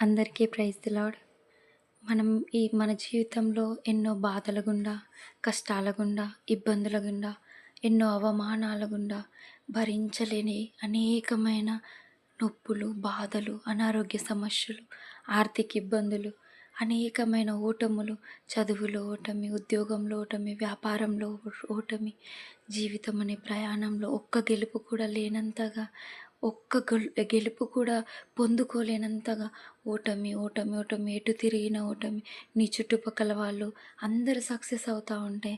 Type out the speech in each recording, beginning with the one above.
అందరికీ praise lord మనం ఈ మన జీవితంలో ఎన్నో బాధల గుండా కష్టాల గుండా ఇబ్బందుల గుండా ఎన్నో అవమానాల గుండా భరించలేని అనేకమైన నొప్పులు బాధలు అనారోగ్య సమస్యలు ఆర్థిక ఇబ్బందులు అనేకమైన ఓటములు చదువులో ఓటమి ఉద్యోగంలో ఓటమి వ్యాపారంలో ఓటమి జీవితం అనే ప్రయాణంలో ఒక్క గెలుపు కూడా లేనంతగా ఒక్క గెలు గెలుపు కూడా పొందుకోలేనంతగా ఓటమి ఓటమి ఓటమి ఎటు తిరిగిన ఓటమి నీ చుట్టుపక్కల వాళ్ళు అందరూ సక్సెస్ అవుతూ ఉంటే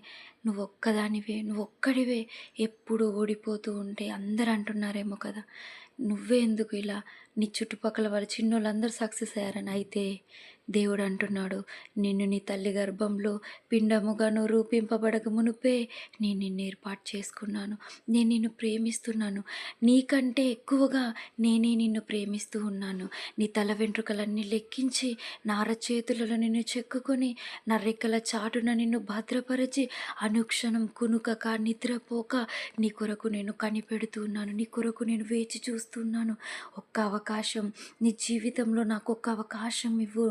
నువ్వు ఒక్కదానివే నువ్వు ఒక్కడివే ఎప్పుడు ఓడిపోతూ ఉంటే అందరు అంటున్నారేమో కదా. నువ్వే ఎందుకు ఇలా నీ చుట్టుపక్కల వాళ్ళు చిన్నోళ్ళందరూ సక్సెస్ అయ్యారని అయితే దేవుడు అంటున్నాడు నిన్ను నీ తల్లి గర్భంలో పిండముగాను రూపింపబడక మునుపే నేను నిన్ను ఏర్పాటు చేసుకున్నాను. నేను నిన్ను ప్రేమిస్తున్నాను. నీకంటే ఎక్కువగా నేనే నిన్ను ప్రేమిస్తూ ఉన్నాను. నీ తల వెంట్రుకలన్నీ లెక్కించి నార చేతులలో నిన్ను చెక్కుకొని నా రెక్కల చాటున నిన్ను భద్రపరిచి అనుక్షణం కునుకక నిద్రపోక నీ కొరకు నేను కనిపెడుతున్నాను నీ కొరకు నేను వేచి చూస్తున్నాను. ఒక్క అవకాశం నీ జీవితంలో నాకు ఒక్క అవకాశం ఇవ్వు.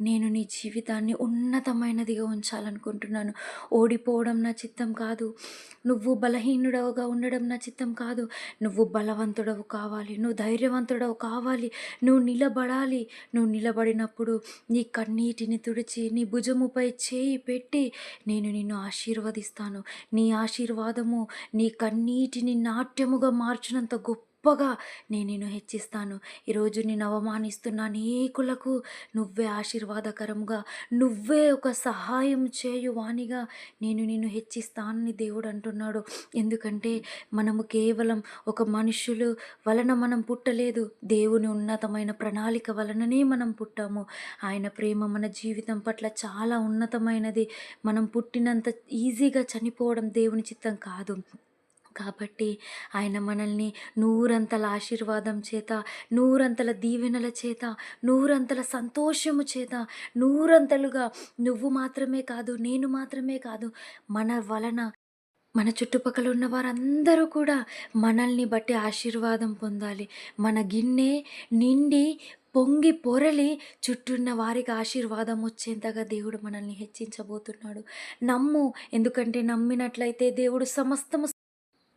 నేను నీ జీవితాన్ని ఉన్నతమైనదిగా ఉంచాలనుకుంటున్నాను. ఓడిపోవడం నా చిత్తం కాదు. నువ్వు బలహీనుడవుగా ఉండడం నా చిత్తం కాదు. నువ్వు బలవంతుడవు కావాలి. నువ్వు ధైర్యవంతుడవు కావాలి. నువ్వు నిలబడాలి. నువ్వు నిలబడినప్పుడు నీ కన్నీటిని తుడిచి నీ భుజముపై చేయి పెట్టి నేను నిన్ను ఆశీర్వదిస్తాను. నీ ఆశీర్వాదము నీ కన్నీటిని నాట్యముగా మార్చినంత గొప్ప గొప్పగా నేను నిన్ను హెచ్చిస్తాను. ఈరోజు నేను అవమానిస్తున్న అనేకులకు నువ్వే ఆశీర్వాదకరంగా నువ్వే ఒక సహాయం చేయు వాణిగా నేను నిన్ను హెచ్చిస్తానని దేవుడు అంటున్నాడు. ఎందుకంటే మనము కేవలం ఒక మనుషులు వలన మనం పుట్టలేదు. దేవుని ఉన్నతమైన ప్రణాళిక వలననే మనం పుట్టాము. ఆయన ప్రేమ మన జీవితం పట్ల చాలా ఉన్నతమైనది. మనం పుట్టినంత ఈజీగా చనిపోవడం దేవుని చిత్తం కాదు. కాబట్టి ఆయన మనల్ని నూరంతల ఆశీర్వాదం చేత నూరంతల దీవెనల చేత నూరంతల సంతోషము చేత నూరంతలుగా నువ్వు మాత్రమే కాదు నేను మాత్రమే కాదు మన వలన మన చుట్టుపక్కల ఉన్న వారందరూ కూడా మనల్ని బట్టి ఆశీర్వాదం పొందాలి. మన గిన్నె నిండి పొంగి పొరలి చుట్టూన్న వారికి ఆశీర్వాదం వచ్చేంతగా దేవుడు మనల్ని హెచ్చించబోతున్నాడు. నమ్ము ఎందుకంటే నమ్మినట్లయితే దేవుడు సమస్తము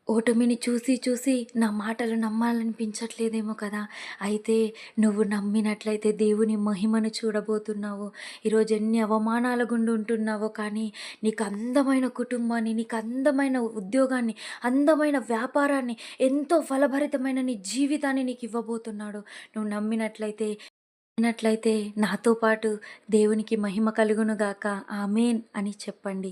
ఓటమిని చూసి చూసి నా మాటలు నమ్మాలనిపించట్లేదేమో కదా. అయితే నువ్వు నమ్మినట్లయితే దేవుని మహిమను చూడబోతున్నావు. ఈరోజు ఎన్ని అవమానాల గుండా ఉంటున్నావో కానీ నీకు అందమైన కుటుంబాన్ని నీకు అందమైన ఉద్యోగాన్ని అందమైన వ్యాపారాన్ని ఎంతో ఫలభరితమైన నీ జీవితాన్ని నీకు ఇవ్వబోతున్నాడు. నువ్వు నమ్మినట్లయితే నమ్మినట్లయితే నాతో పాటు దేవునికి మహిమ కలుగునుగాక ఆమెన్ అని చెప్పండి.